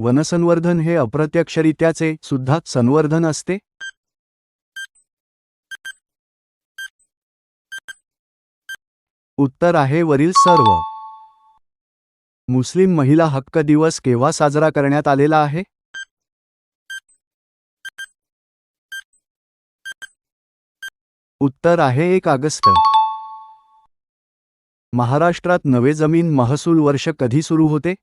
वनसंवर्धन हे अप्रत्यक्षरित्याचे सुद्धा संवर्धन असते? उत्तर आहे वरील सर्व. मुस्लिम महिला हक्क दिवस केव्हा साजरा करण्यात आलेला आहे? उत्तर आहे एक ऑगस्ट. महाराष्ट्रात नवे जमीन महसूल वर्ष कधी सुरू होते?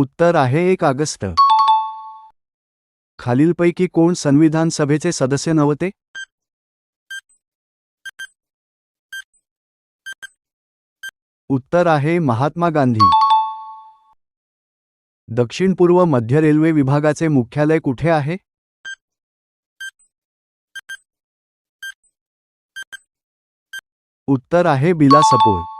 उत्तर आहे एक ऑगस्ट. खालीलपैकी कोण संविधान सभेचे सदस्य नव्हते? उत्तर आहे महात्मा गांधी. दक्षिण पूर्व मध्य रेल्वे विभागाचे मुख्यालय कुठे आहे? उत्तर आहे बिलासपूर.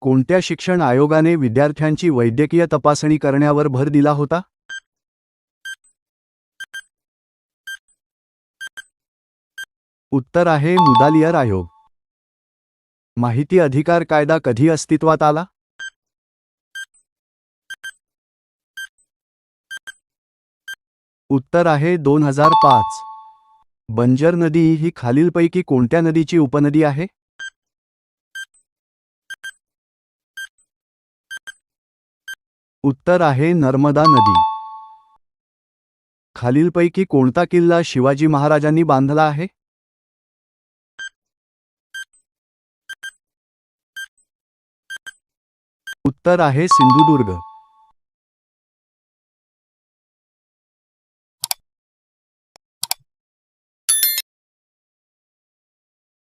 कोणत्या शिक्षण आयोगाने विद्यार्थ्यांची वैद्यकीय तपासणी करण्यावर भर दिला होता? उत्तर आहे मुदालियर आयोग. माहिती अधिकार कायदा कधी अस्तित्वात आला? उत्तर आहे दोन हजार पाच. बंजर नदी ही खालीलपैकी कोणत्या नदीची उपनदी आहे? उत्तर आहे नर्मदा नदी. खालीलपैकी कोणता किल्ला शिवाजी महाराजांनी बांधला आहे? उत्तर आहे सिंधुदुर्ग.